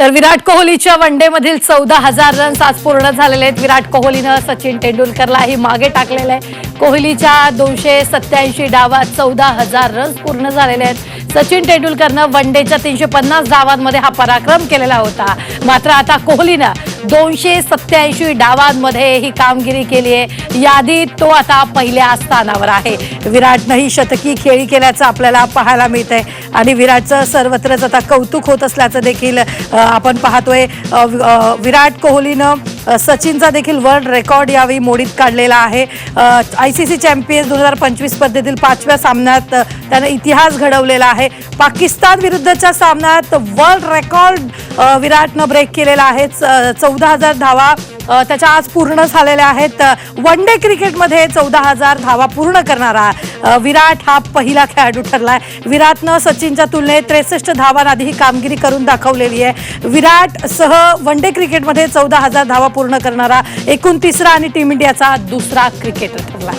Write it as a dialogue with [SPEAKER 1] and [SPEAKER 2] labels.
[SPEAKER 1] तर विराट कोहलीच्या वन मधील चौदा हजार रन्स आज पूर्ण झालेले आहेत. विराट कोहलीनं सचिन तेंडुलकरलाही मागे टाकलेलं आहे. कोहलीच्या दोनशे सत्याऐंशी डावात चौदा हजार रन्स पूर्ण झालेले आहेत. सचिन तेंडुलकरनं वन डेच्या तीनशे पन्नास डावांमध्ये हा पराक्रम केलेला होता. मात्र आता कोहलीनं दोनशे सत्याऐंशी डावांमध्ये ही कामगिरी केली आहे. यादीत तो आता पहिल्या स्थानावर आहे. विराटनं ही शतकी खेळी केल्याचं आपल्याला पाहायला मिळत आहे आणि विराटचं सर्वत्रच आता कौतुक होत असल्याचं देखील आपण पाहतोय. विराट कोहलीनं सचिनचा देखील वर्ल्ड रेकॉर्ड यावेळी मोडीत काढलेला आहे. आय सी सी चॅम्पियन्स दोन हजार पंचवीस स्पर्धेतील पाचव्या सामन्यात त्यानं इतिहास घडवलेला आहे. पाकिस्तान विरुद्धच्या सामन्यात वर्ल्ड रेकॉर्ड विराटनं ब्रेक केलेला आहे. चौदा हजार धावा त्याच्या आज पूर्ण झालेल्या आहेत. वन डे क्रिकेटमध्ये चौदा हजार धावा पूर्ण करणारा विराट हा पहिला खेळाडू ठरला आहे विराटनं सचिनच्या तुलनेत त्रेसष्ट धावांआधी ही कामगिरी करून दाखवलेली आहे. विराट सह वन डे क्रिकेटमध्ये चौदा हजार धावा पूर्ण करणारा एकूण तिसरा आणि टीम इंडियाचा दुसरा क्रिकेटर ठरला